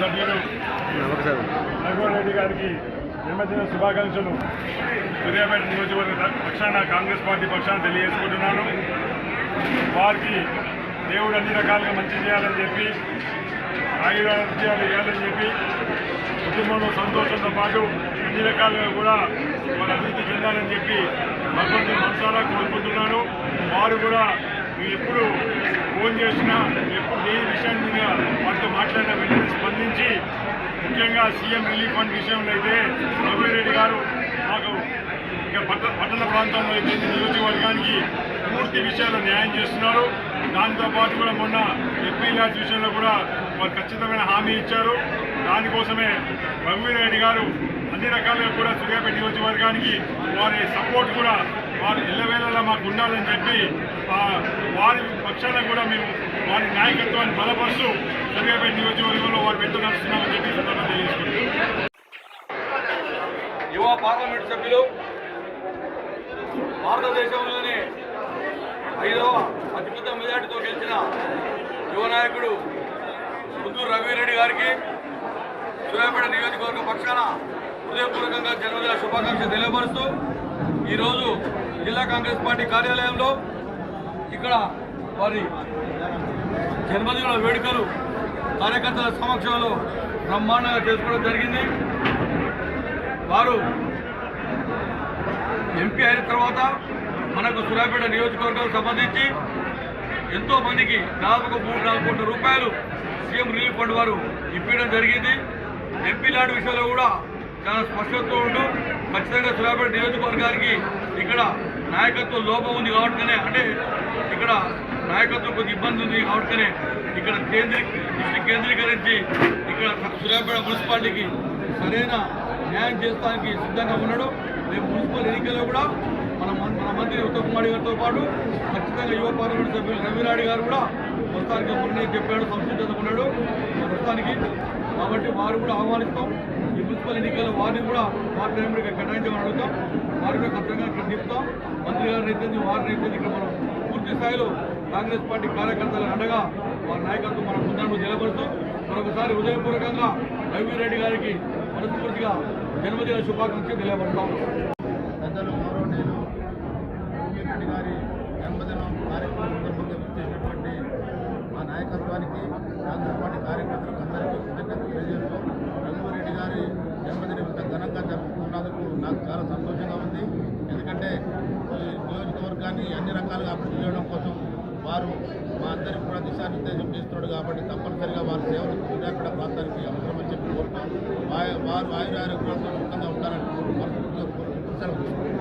సభ్యులు గారికి శుభాకాంక్షలు. సూర్యాపేట నియోజకవర్గ పక్షాన కాంగ్రెస్ పార్టీ పక్షాన తెలియజేసుకుంటున్నాను. వారికి దేవుడు అన్ని రకాలుగా మంచి చేయాలని చెప్పి ఆయురాధ్యాలు చేయాలని చెప్పి కుటుంబంలో సంతోషంతో పాటు అన్ని రకాలుగా కూడా వాళ్ళు అభివృద్ధి చెందాలని చెప్పి భగవంతుని మనసారా కోరుకుంటున్నాను. వారు కూడా ఎప్పుడు ఫోన్ చేసినా ఏ విషయాన్ని మీద వారితో మాట్లాడిన వెంటనే స్పందించి ముఖ్యంగా సీఎం రిలీఫ్ ఫండ్ విషయంలో అయితే రఘువీరెడ్డి గారు మాకు ఇక పట్ట పట్టణ ప్రాంతంలో అయితే నియోజకవర్గానికి పూర్తి విషయాలు న్యాయం చేస్తున్నారు. దాంతోపాటు కూడా మొన్న ఎంపీ ల్యాడ్స్ విషయంలో కూడా వారు ఖచ్చితమైన హామీ ఇచ్చారు. దానికోసమే రఘువీరెడ్డి గారు అన్ని రకాలుగా కూడా సూర్యాపేట నియోజకవర్గానికి వారి సపోర్ట్ కూడా వారు ఎల్లవేళలా మాకు ఉండాలని చెప్పి వారి పక్షాన కూడా మేము వారి నాయకత్వాన్ని బలపరుస్తూ సూర్యాపేట నియోజకవర్గంలో వారు వెంట నడుస్తున్నామని చెప్పి సందర్భంగా తెలియజేసుకుంటున్నాం. యువ పార్లమెంట్ సభ్యులు భారతదేశంలోనే ఐదవ అతిపెద్ద మెజార్టీతో గెలిచిన యువ నాయకుడు ముద్దు రవిరెడ్డి గారికి సూర్యాపేట నియోజకవర్గ పక్షాన హృదయపూర్వకంగా జన్మదిన శుభాకాంక్షలు తెలియపరుస్తూ ఈరోజు జిల్లా కాంగ్రెస్ పార్టీ కార్యాలయంలో ఇక్కడ వారి జన్మదిన వేడుకలు కార్యకర్తల సమక్షంలో బ్రహ్మాండంగా చేసుకోవడం జరిగింది. వారు ఎంపీ అయిన తర్వాత మనకు సూర్యాపేట నియోజకవర్గం సంబంధించి ఎంతో మందికి దాదాపు మూడు నాలుగు కోట్ల రూపాయలు సీఎం రిలీఫ్ ఫండ్ వారు ఇప్పించడం జరిగింది. ఎంపీ లాంటి విషయంలో కూడా చాలా స్పష్టతతో ఉంటూ ఖచ్చితంగా సూర్యాపేట నియోజకవర్గానికి ఇక్కడ నాయకత్వం లోపం ఉంది కాబట్టినే అంటే ఇక్కడ నాయకత్వం కొద్ది ఇబ్బంది ఉంది కాబట్టినే ఇక్కడ కేంద్రీ దృష్టి కేంద్రీకరించి ఇక్కడ సూర్యాపేట మున్సిపాలిటీకి సరైన న్యాయం చేస్తానికి సిద్ధంగా ఉన్నాడు. రేపు మున్సిపల్ ఎన్నికల్లో కూడా మన మన మంత్రి ఉత్తమ్ కుమార్ గారితో పాటు ఖచ్చితంగా యువ పార్లమెంట్ సభ్యులు రవినాయుడు గారు కూడా మొత్తానికి మొన్నే చెప్పాడు సంసిద్ధంగా ఉన్నాడు. మొత్తానికి కాబట్టి వారు కూడా ఆహ్వానిస్తాం. ఈ మున్సిపల్ ఎన్నికల్లో వారిని కూడా వారి టైంలో కేటాయించమని అడుగుతాం. వారు కూడా ఖచ్చితంగా ఇక్కడ నింపుతాం. మంత్రి గారిని అయితే వారిని అయితే ఇక్కడ మనం పూర్తి స్థాయిలో కాంగ్రెస్ పార్టీ కార్యకర్తలు అండగా వారి నాయకత్వం మనం ముందండు నిలబడుతూ మరొకసారి హృదయపూర్వకంగా రవిరెడ్డి గారికి మనస్ఫూర్తిగా జన్మదిన శుభాకాంక్షలు తెలియబడతాం పెద్దలు గౌరవనీయులు రెడ్డి గారి జన్మదినం కార్యక్రమం సందర్భంగా విచ్చేసినటువంటి మా నాయకత్వానికి కాంగ్రెస్ పార్టీ కార్యకర్తలకు అందరికీ కృతజ్ఞతలు తెలియజేస్తూ రఘువరెడ్డి గారి జన్మదినం ఇంత ఘనంగా జరుపుకున్నందుకు నాకు చాలా సంతోషంగా ఉంది ఎందుకంటే ఈ నియోజకవర్గాన్ని అన్ని రకాలుగా అభివృద్ధి చేయడం కోసం వారు మా అందరికి కూడా దిశానిర్దేశం చేస్తున్నాడు కాబట్టి తప్పనిసరిగా వారి సేవలు సూర్యాపేట ప్రాంతానికి అవసరమని చెప్పి కోరుతాం వారు వారు ఆయురారోగ్యాలతో సుఖంగా ఉండాలని కోరుకుంటూ